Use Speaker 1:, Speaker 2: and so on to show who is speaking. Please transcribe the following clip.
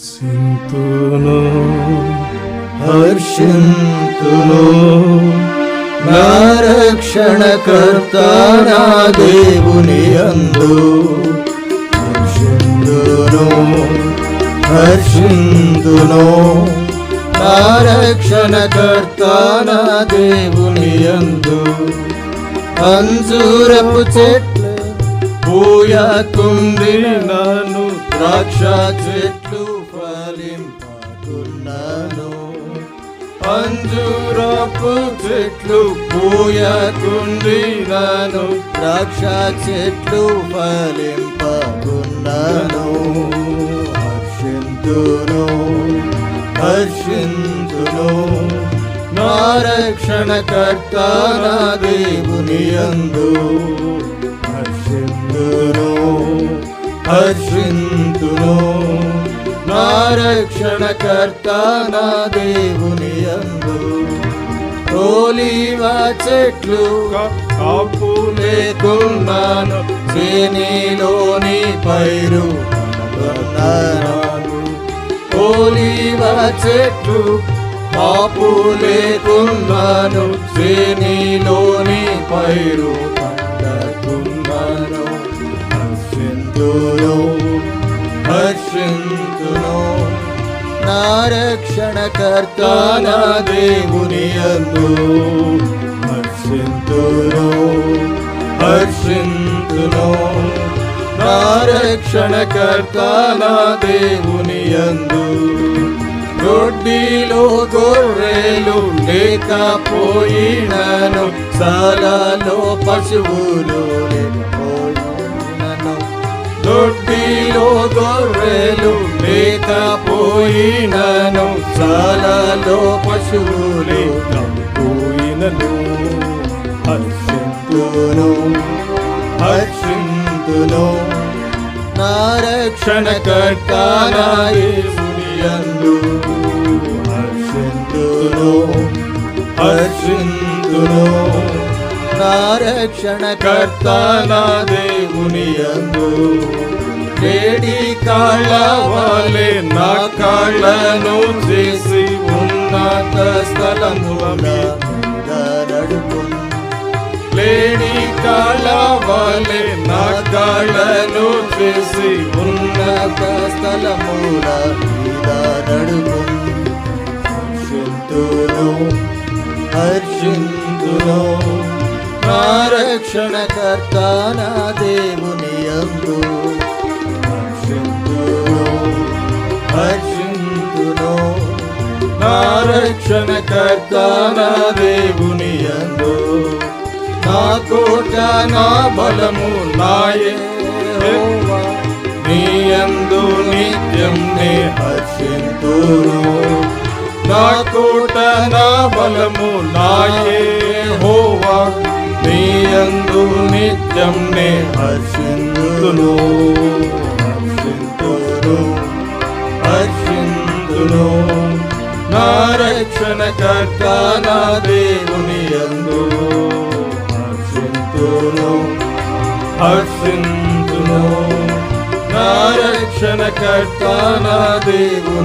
Speaker 1: హర్షింతును హర్షింతును నా రక్షణకర్త నా దేవుని అందు. హర్షిందును హర్షిందును నా రక్షణకర్త నా దేవుని అందు. అంజూరపు చెట్లు పూయకుంది నన్ను ద్రాక్ష చెట్లు ఫలింపకున్నాను అంజురపు చెట్లు పూయకుంది నన్ను ద్రాక్ష చెట్లు ఫలింపకున్నాను హర్షింతును హర్షింతును. నా రక్షణకర్త నా దేవుని అందు హర్షింతును హర్ష రక్షణకర్త నా దేవుని అందు. తోలివా చెట్లు కాపు లేకున్నాను. చేనిలోని పైరు ఓలివ చెట్లు కాపు లేకున్నాను. శ్రేణిలోని పైరు పండకున్నాను హర్షింతును హర్షింతును. నా రక్షణకర్త నా దేవుని అందు హర్షింతును హర్షింతును. నా రక్షణకర్త నా దేవుని అందు దొడ్డిలో గొర్రెలు లేకపోయినను సాలలో పశువులు లేకపోయినను. దొడ్డిలో గొర్రెలు పోయినను సాలలో పశువులే లేకపోయినను హర్షింతును హర్షింతును. నా రక్షణకర్త నా హర్షింతును హర్షింతును. నా రక్షణకర్త నా దేవుని యందు వేడి కాళ్ళ నా కాళ్ళను చేసి ఉన్నత స్థలముల లేడి కాలవలె నా కాళ్ళను చేసి ఉన్నత స్థలముల మీద నడుపు హర్షింతును హర్షింతును నా రక్షణకర్త నా దేవుని అమ్మ. రక్షణకర్త నా దేవుని అందు నా కోట నా బలము నాయే. నీ అందు నిత్యం నే హర్షింతును నా కోట నా బలము నాయే. హోవా నీ అందు నిత్యం నే హర్షింతును హర్షింతును హర్షింతును. నా రక్షణ కర్త నా దేవుని అందు హర్షింతును హర్షింతును నా రక్షణకర్త నా దేవుని